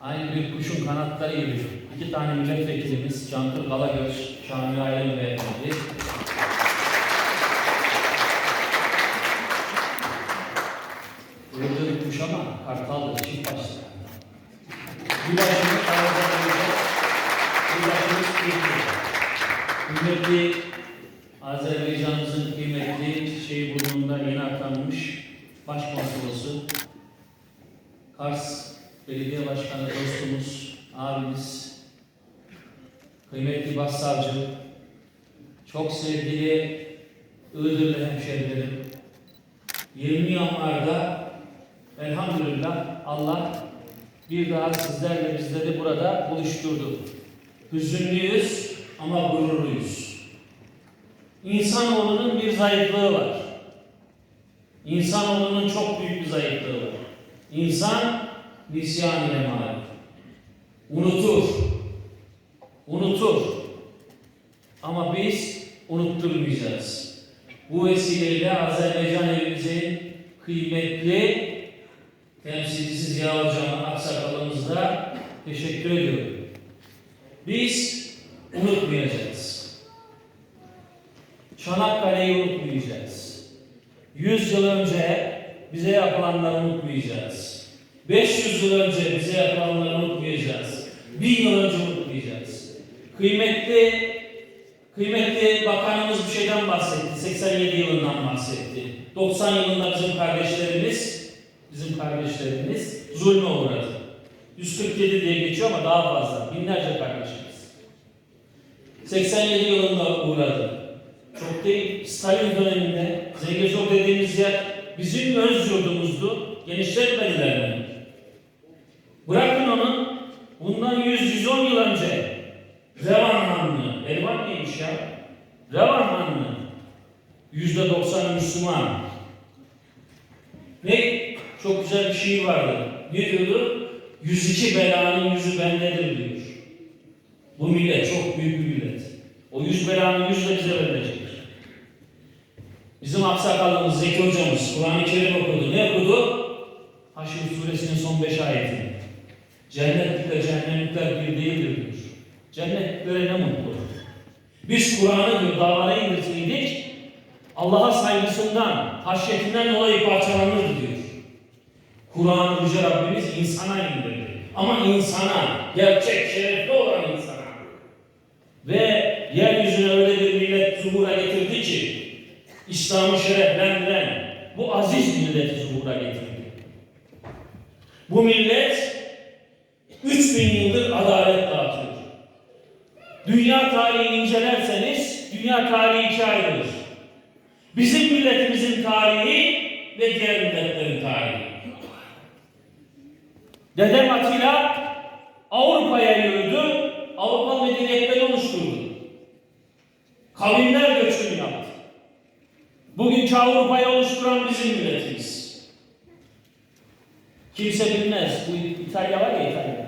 Aynı bir kuşun kanatları gibi. İki tane milletvekilimiz Cankır Galagöz, Şami Aylin Beyefendi. Burada bir kuş ama kartaldır, çift başlı. Bir karada koyacak, bir başını sürüyor. Kıymetli Azerbaycan'ımızın kıymetli şey burnunda yeni atanmış Başkonsolosu Kars Belediye Başkanı dostumuz, abimiz, kıymetli başsavcı, çok sevgili Iğdırlı hemşerilerim, 20 yanlarda elhamdülillah Allah bir daha sizlerle bizleri burada buluşturdu. Hüzünlüyüz ama gururluyuz. İnsanoğlunun bir zayıflığı var. İnsanoğlunun çok büyük bir zayıflığı var. İnsan nisyan ile mağlup. Unutur. Unutur. Ama biz unutturmayacağız. Bu vesileyle Azerbaycan evimizin kıymetli temsilcisi Ziya Hocam'a aksakalımızda teşekkür ediyorum. Biz unutmayacağız. Çanakkale'yi unutmayacağız. 100 yıl önce bize yapılanları unutmayacağız. 500 yıl önce bize yapılanları unutmayacağız. 1000 yıl önce unutmayacağız. Kıymetli kıymetli bakanımız bir şeyden bahsetti. 87 yılından bahsetti. 90 yılında bizim kardeşlerimiz bizim kardeşlerimiz zulme uğradı. 147 diye geçiyor ama daha fazla. Binlerce kardeşimiz. 87 yılında uğradı. Çok değil. Stalin döneminde Zengezur dediğimiz yer bizim öz yurdumuzdu. Genişletmediler mi? Ya? Revan Hanlığı. Yüzde doksanı Müslüman. Ve çok güzel bir şiir vardı. Ne diyordu? 102 belanın yüzü bendedir diyor. Bu millet çok büyük bir millet. O yüz belanın yüzü de bize verilecek. Bizim aksakalımız Zeki hocamız Kur'an-ı Kerim okudu. Ne okudu? Haşr suresinin son beş ayeti. Cennetlikle cehennemlikler bir değildir diyor. Cennetliklere ne mutlu. Biz Kur'an'ı diyor davana indirseydik Allah'a saygısından, haşyetinden dolayı parçalanırdı diyor. Kur'an'ı Yüce Rabbimiz insana indirdi. Ama insana, gerçek şerefli olan insana. Ve yeryüzüne öyle bir millet zuhura getirdi ki, İslam'ı şereflendiren bu aziz milleti zuhura getirdi. Bu millet 3000 yıldır adalet tarihi ikiye ayrılır. Bizim milletimizin tarihi ve diğer milletlerin tarihi. Dedem Atilla Avrupa'ya yürüdü, Avrupa medeniyetleri oluşturdu. Kavimler göçünü yaptı. Bugünkü Avrupa'yı oluşturan bizim milletimiz. Kimse bilmez. Bu İtalya var ya İtalya.